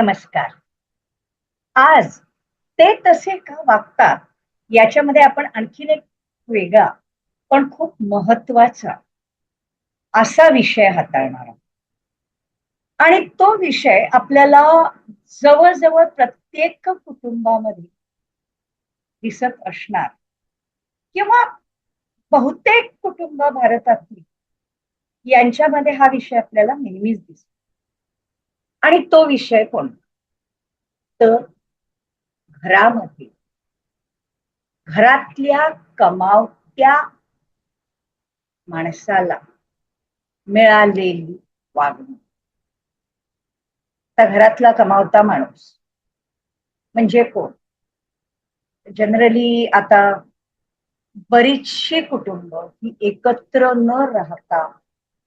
नमस्कार. आज ते तसे का वागतात याच्यामध्ये आपण आणखीन एक वेगळा पण खूप महत्त्वाचा असा विषय हाताळणार आहोत. आणि तो विषय आपल्याला जवळजवळ प्रत्येक कुटुंबामध्ये दिसत असणार. किंवा बहुतेक कुटुंब भारतातली यांच्यामध्ये हा विषय आपल्याला नेहमीच दिसतो. आणि तो विषय कोणता तर घरामध्ये घरातल्या कमावत्या माणसाला मिळालेली वागणूक. त्या घरातला कमावता माणूस म्हणजे कोण? जनरली आता बरीचशी कुटुंब ही एकत्र न राहता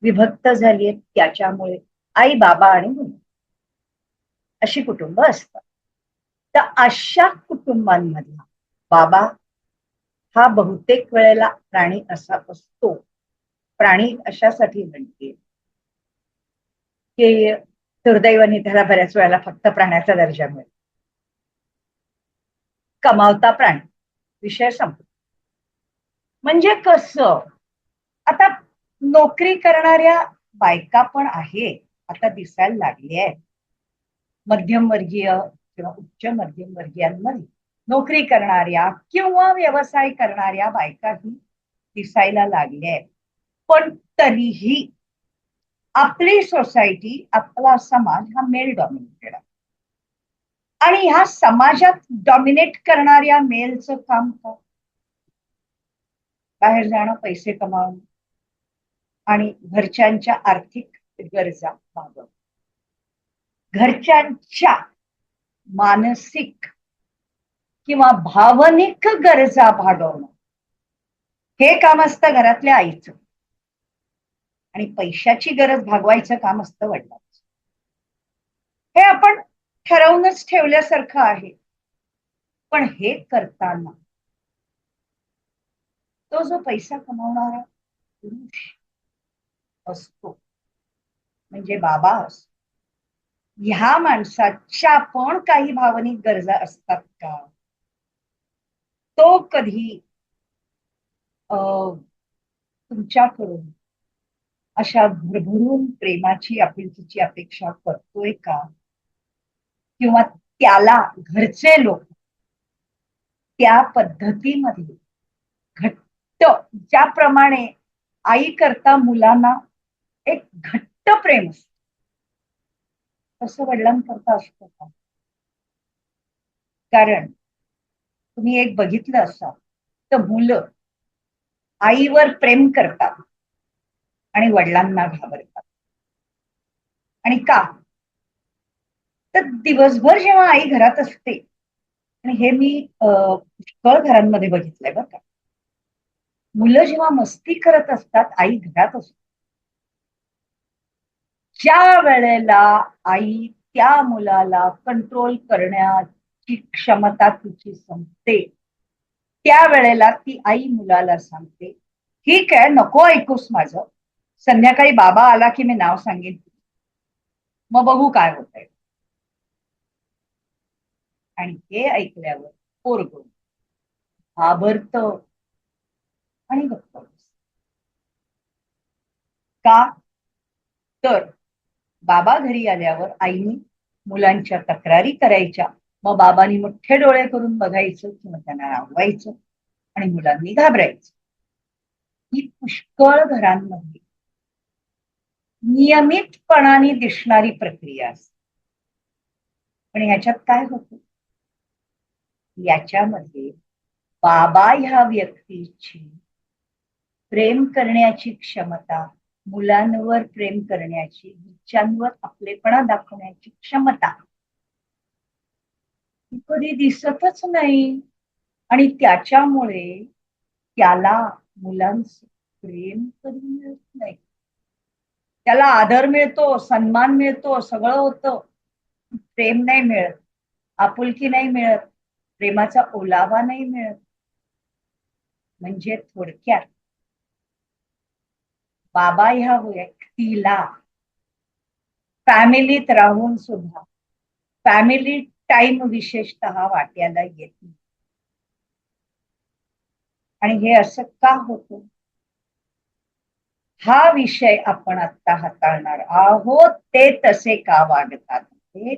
विभक्त झाली आहेत त्याच्यामुळे आई बाबा आणि मुलं. अशी कुटुंब असतात. तर अशा कुटुंबांमधला बाबा हा बहुतेक वेळेला प्राणी असा असतो. प्राणी अशासाठी म्हणते. की दुर्दैवाने त्याला बऱ्याच वेळेला फक्त प्राण्याचा दर्जा मिळतो. कमावता प्राणी. विषय संपतो म्हणजे कसं? आता नोकरी करणाऱ्या बायका पण आहे. आता दिसायला लागली आहेत. मध्यमवर्गीय किंवा उच्च मध्यमवर्गीयांमध्ये नोकरी करणाऱ्या किंवा व्यवसाय करणाऱ्या बायकाही दिसायला लागल्या आहेत. पण तरीही आपली सोसायटी आपला समाज हा मेल डॉमिनेटेड आहे. आणि ह्या समाजात डॉमिनेट करणाऱ्या मेलचं काम काय बाहेर जाणं पैसे कमावणं आणि घरच्यांच्या आर्थिक गरजा भागवणं. घरच्यांच्या मानसिक किंवा भावनिक गरजा भागवणं. हे काम असतं घरातल्या आईचं. आणि पैशाची गरज भागवायचं काम असतं वडिलांचं. हे आपण ठरवूनच ठेवल्यासारखं आहे. पण हे करताना तो जो पैसा कमावणारा पुरुष असतो म्हणजे बाबा असतो. ह्या माणसाच्या पण काही भावनिक गरजा असतात का? तो कधी तुमच्याकडून अशा भरभरून प्रेमाची आपुलकीची अपेक्षा करतोय का? किंवा त्याला घरचे लोक त्या पद्धतीमध्ये घट्ट ज्याप्रमाणे आई करता मुलांना एक घट्ट प्रेम असत. तसं वडिलांकरता असतो का? कारण तुम्ही एक बघितलं असाल तर मुलं आईवर प्रेम करतात आणि वडिलांना घाबरतात. आणि का? तर दिवसभर जेव्हा आई घरात असते आणि हे मी पुष्कळ घरांमध्ये बघितलंय बरं का. मुलं जेव्हा मस्ती करत असतात आई घरात असते. ज्या वेळेला आई त्या मुलाला कंट्रोल करण्याची क्षमता तिची संपते त्या वेळेला ती आई मुलाला सांगते ठीक आहे नको ऐकूस माझं. संध्याकाळी बाबा आला की मी नाव सांगेन मग बघू काय होतंय. आणि हे ऐकल्यावर पोरग घाबरत आणि गप्प का? तर बाबा घरी आल्यावर आईनी मुलांच्या तक्रारी करायच्या. मग बाबांनी मोठे डोळे करून बघायचं किंवा त्यांना रागवायचं आणि मुलांनी घाबरायचं. ही पुष्कळ घरांमध्ये नियमितपणाने दिसणारी प्रक्रिया असते. पण ह्याच्यात काय होतं? याच्यामध्ये बाबा ह्या व्यक्तीची प्रेम करण्याची क्षमता मुलांवर प्रेम करण्याची घरच्यांवर आपलेपणा दाखवण्याची क्षमता. कधी दिसतच नाही. आणि त्याच्यामुळे त्याला मुलांचं प्रेम कधी मिळत नाही. त्याला आदर मिळतो सन्मान मिळतो सगळं होतं. प्रेम नाही मिळत आपुलकी नाही मिळत प्रेमाचा ओलावा नाही मिळत. म्हणजे थोडक्यात बाबा ह्या व्यक्तीला फॅमिलीत राहून सुद्धा फॅमिली टाइम विशेषत वाट्याला येत नाही. आणि हे असं का होतं? हा विषय आपण आता हाताळणार आहोत ते तसे का वागतात ते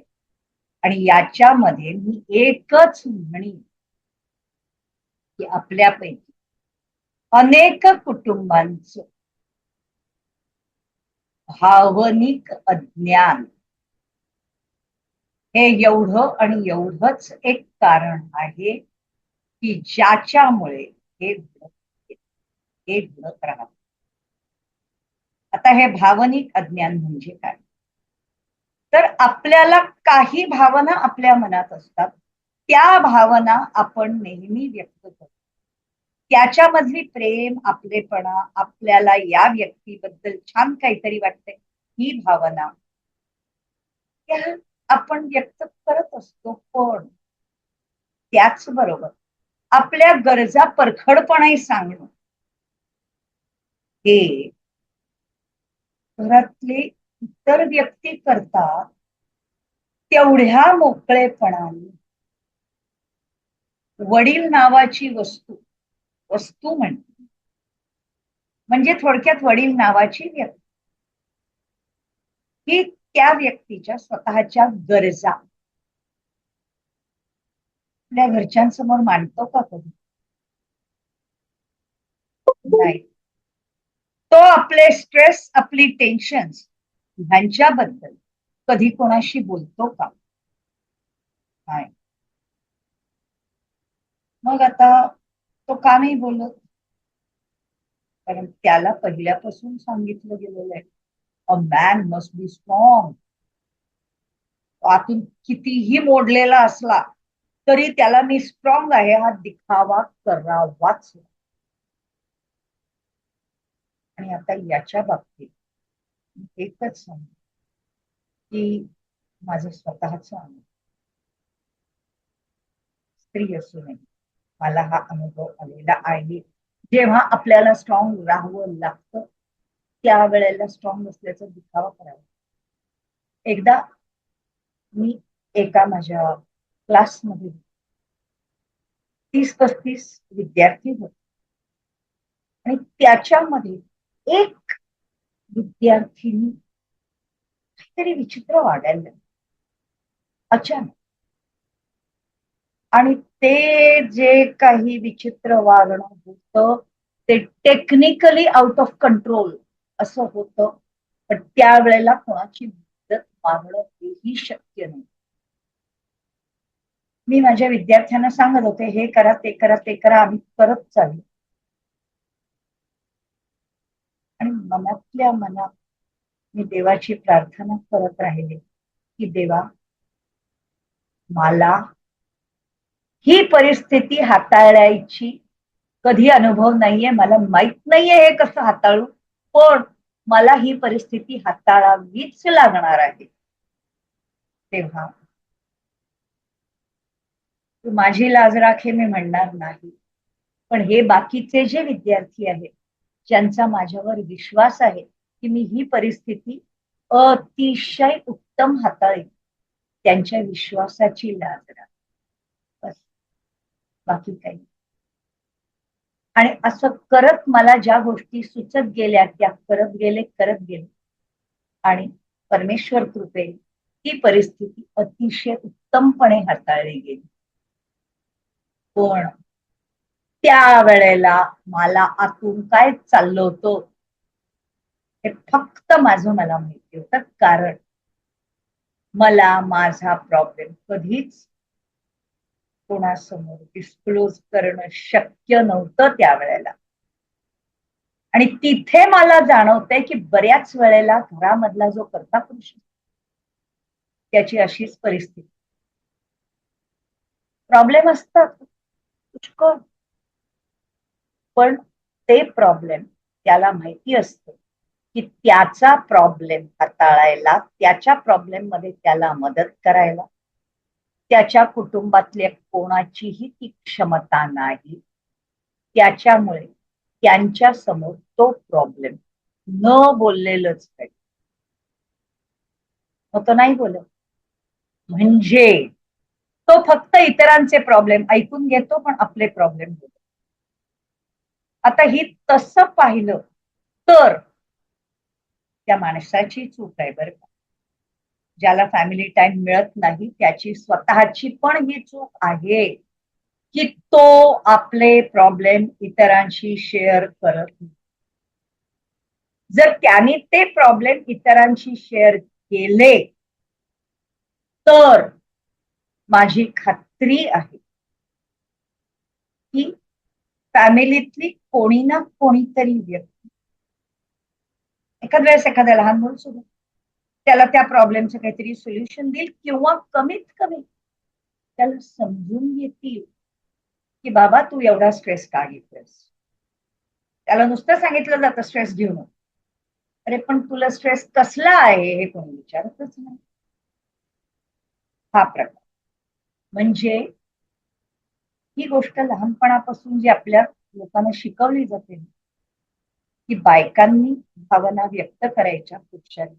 आणि याच्यामध्ये मी एकच म्हणीन की आपल्यापैकी अनेक कुटुंबांचं भावनिक अज्ञान. हे एवढं आणि एवढंच एक कारण आहे की ज्याच्यामुळे हे घडत हे घडत राहत. आता हे भावनिक अज्ञान म्हणजे काय? तर आपल्याला काही भावना आपल्या मनात असतात. त्या भावना आपण नेहमी व्यक्त करतो. त्याच्यामधली प्रेम आपलेपणा आपल्याला या व्यक्तीबद्दल छान काहीतरी वाटते ही भावना. त्या आपण व्यक्त करत असतो पण त्याच बरोबर आपल्या गरजा परखडपणे सांगणं. हे घरातले इतर व्यक्ती करतात तेवढ्या मोकळेपणाने. वडील नावाची वस्तू वस्तू म्हणते म्हणजे थोडक्यात वडील नावाची व्यक्ती. ही त्या व्यक्तीच्या स्वतःच्या गरजा. आपल्या घरच्यांसमोर मांडतो का कधी? नाही. तो आपले स्ट्रेस आपली टेन्शन ह्यांच्याबद्दल कधी कोणाशी बोलतो का? नाही. मग आता तो का नाही बोलत? कारण त्याला पहिल्यापासून सांगितलं गेलेलं आहे. A man must be strong आतून कितीही मोडलेला असला तरी त्याला मी स्ट्रॉंग आहे हा दिखावा करावाच आणि आता याच्या बाबतीत एकच सांग की माझं स्वतःच अनुभव स्त्री असू नये. मला हा अनुभव आलेला आहे. जेव्हा आपल्याला स्ट्रॉंग राहावं लागतं त्यावेळेला स्ट्रॉंग नसल्याचा दिखावा करावा. एकदा मी एका माझ्या क्लासमध्ये तीस पस्तीस विद्यार्थी होते. आणि त्याच्यामध्ये एक विद्यार्थीनी काहीतरी विचित्र वागायला अचानक आणि ते जे काही विचित्र वागणं होतं ते टेक्निकली आउट ऑफ कंट्रोल असं होतं. पण त्यावेळेला कोणाची मदत मागणं हेही शक्य नाही मी माझ्या विद्यार्थ्यांना सांगत होते हे करा ते करा ते करा आम्ही करत चालू. आणि मनातल्या मनात मी देवाची प्रार्थना करत राहिले की देवा मला ही परिस्थिती हाताळायची कधी अनुभव नाहीये मला माहीत नाहीये हे कसं हाताळू. पण मला ही परिस्थिती हाताळावीच लागणार आहे. तेव्हा तू माझी लाज राखे मी म्हणणार नाही. पण हे बाकीचे जे विद्यार्थी आहेत ज्यांचा माझ्यावर विश्वास आहे की मी ही परिस्थिती अतिशय उत्तम हाताळेन त्यांच्या विश्वासाची लाज राख. बाकी काही. आणि असं करत मला ज्या गोष्टी सुचत गेल्या त्या करत गेले करत गेले. आणि परमेश्वर कृपे ही परिस्थिती अतिशय उत्तमपणे हाताळली गेली. पण त्या वेळेला मला आतून काय चाललं होतं हे फक्त माझं मला माहिती होतं. कारण मला माझा प्रॉब्लेम कधीच कोणासमोर डिस्क्लोज करणं शक्य नव्हतं त्यावेळेला. आणि तिथे मला जाणवतंय की बऱ्याच वेळेला घरामधला जो करता पुरुष त्याची अशीच परिस्थिती. प्रॉब्लेम असतात. पुष्कळ. पण ते प्रॉब्लेम त्याला माहिती असतं की त्याचा प्रॉब्लेम हाताळायला त्याच्या प्रॉब्लेममध्ये त्याला मदत करायला. त्याच्या कुटुंबातल्या कोणाचीही ती क्षमता नाही. त्याच्यामुळे त्यांच्यासमोर तो प्रॉब्लेम न बोललेलंच काही मग तो नाही बोलत? म्हणजे तो फक्त इतरांचे प्रॉब्लेम ऐकून घेतो पण आपले प्रॉब्लेम घेतो आता ही तसं पाहिलं तर त्या माणसाची चूक आहे बरं का. ज्याला फॅमिली टाइम मिळत नाही त्याची स्वतःची पण ही चूक आहे की तो आपले प्रॉब्लेम इतरांशी शेअर करत नाही. जर त्याने ते प्रॉब्लेम इतरांशी शेअर केले तर माझी खात्री आहे की फॅमिलीतली कोणी ना कोणीतरी व्यक्ती एखाद वेळेस एखाद्या लहान मुलं सुद्धा त्याला त्या प्रॉब्लेमचं काहीतरी सोल्युशन देईल किंवा कमीत कमी त्याला समजून घेतील की बाबा तू एवढा स्ट्रेस का घेतोस त्याला नुसतं सांगितलं जातं स्ट्रेस घेऊ नको अरे पण तुला स्ट्रेस कसला आहे हे कोणी विचारतच नाही. हा प्रकार. म्हणजे ही गोष्ट लहानपणापासून जी आपल्या लोकांना शिकवली जाते की बायकांनी भावना व्यक्त करायच्या पुरुषांनी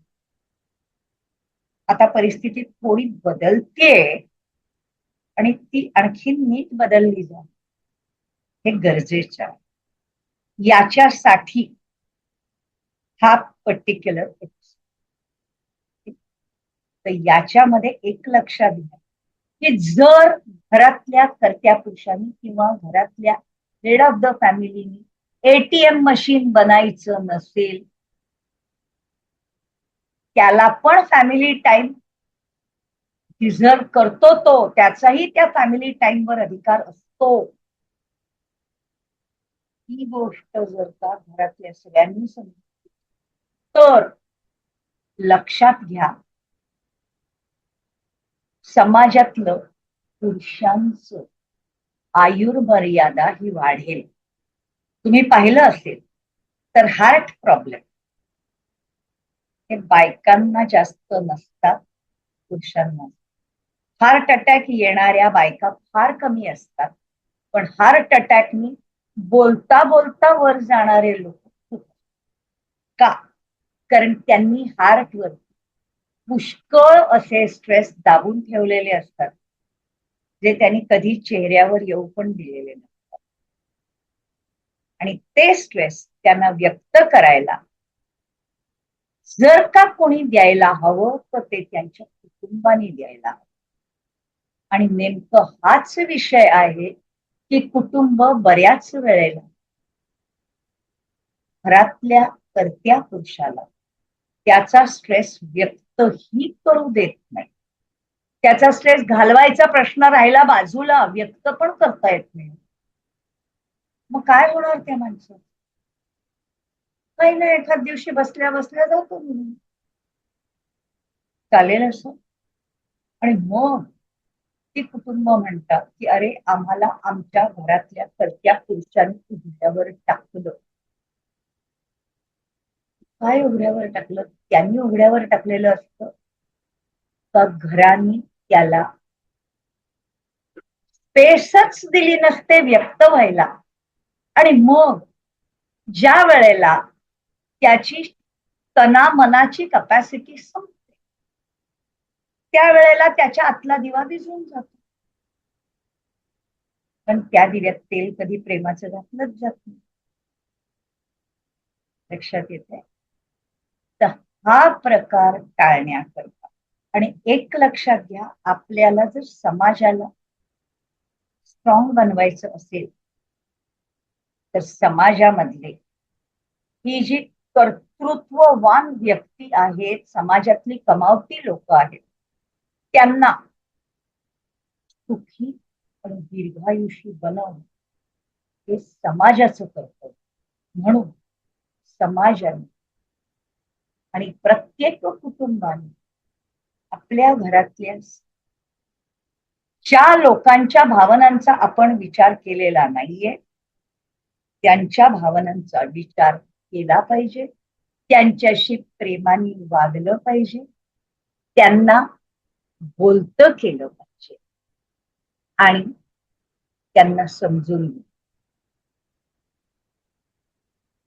आता परिस्थिती थोडी बदलते. आणि ती आणखी नीट बदलली जा हे गरजेचं आहे. याच्यासाठी हा पर्टिक्युलर तर याच्यामध्ये एक लक्षात घ्या की जर घरातल्या कर्त्या पुरुषांनी किंवा घरातल्या हेड ऑफ द फॅमिलीनी एटीएम मशीन बनायचं नसेल त्याला पण फॅमिली टाइम डिझर्व करतो तो. त्याचाही त्या फॅमिली टाइमवर अधिकार असतो. ही गोष्ट जर का घरातल्या सगळ्यांनी समजली तर लक्षात घ्या समाजातलं पुरुषांचं आयुर्मर्यादा ही वाढेल. तुम्ही पाहिलं असेल तर हार्ट प्रॉब्लेम हे बायकांना जास्त नसतात पुरुषांना. हार्ट अटॅक येणाऱ्या बायका फार कमी असतात. पण हार्ट अटॅकनी बोलता बोलता वर जाणारे लोक का? कारण त्यांनी हार्टवर पुष्कळ असे स्ट्रेस दाबून ठेवलेले असतात जे त्यांनी कधी चेहऱ्यावर येऊ पण दिलेले नसतात. आणि ते स्ट्रेस त्यांना व्यक्त करायला जर का कोणी द्यायला हवं तर ते त्यांच्या कुटुंबाने द्यायला हवं. आणि नेमकं हाच विषय आहे की कुटुंब बऱ्याच वेळेला घरातल्या करत्या पुरुषाला त्याचा स्ट्रेस व्यक्तही करू देत नाही. त्याचा स्ट्रेस घालवायचा प्रश्न राहिला बाजूला व्यक्त पण करता येत नाही. मग काय होणार त्या माणसात काही नाही एखाद दिवशी बसल्या बसल्या जातो म्हणून चालेल असं? आणि मग ती कुटुंब म्हणतात की अरे आम्हाला आमच्या घरातल्या सरत्या पुरुषांनी उघड्यावर टाकलं. काय उघड्यावर टाकलं? त्यांनी उघड्यावर टाकलेलं असतं. का घरांनी त्याला स्पेसच दिली नसते व्यक्त व्हायला. आणि मग ज्या वेळेला त्याची तना मनाची कपॅसिटी संपते. त्यावेळेला त्याच्या आतला दिवा विझून जातो. पण त्या दिव्यात तेल कधी प्रेमाचं घातलंच जात नाही. लक्षात येते तर हा प्रकार टाळण्याकरता आणि एक लक्षात घ्या आपल्याला जर समाजाला स्ट्रॉंग बनवायचं असेल तर समाजामधले ही जी कर्तृत्ववान व्यक्ती आहेत समाजातली कमावती लोक आहेत. त्यांना सुखी आणि दीर्घायुषी बनवणं हे समाजाचं कर्तव्य. म्हणून समाजाने आणि प्रत्येक कुटुंबाने आपल्या घरातल्या ज्या लोकांच्या भावनांचा आपण विचार केलेला नाहीये त्यांच्या भावनांचा विचार केला पाहिजे. त्यांच्याशी प्रेमाने वागलं पाहिजे. त्यांना बोलत केलं पाहिजे. आणि त्यांना समजून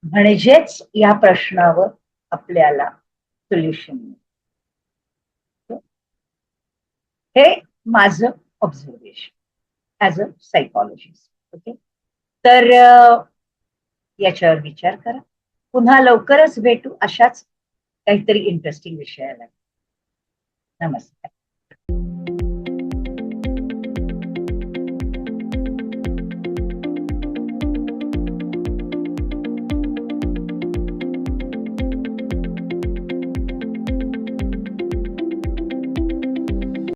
म्हणजेच या प्रश्नावर आपल्याला सोल्युशन हे माझं observation as a psychologist okay तर याच्यावर विचार करा. पुन्हा लवकरच भेटू अशाच काहीतरी इंटरेस्टिंग विषयाला. नमस्कार.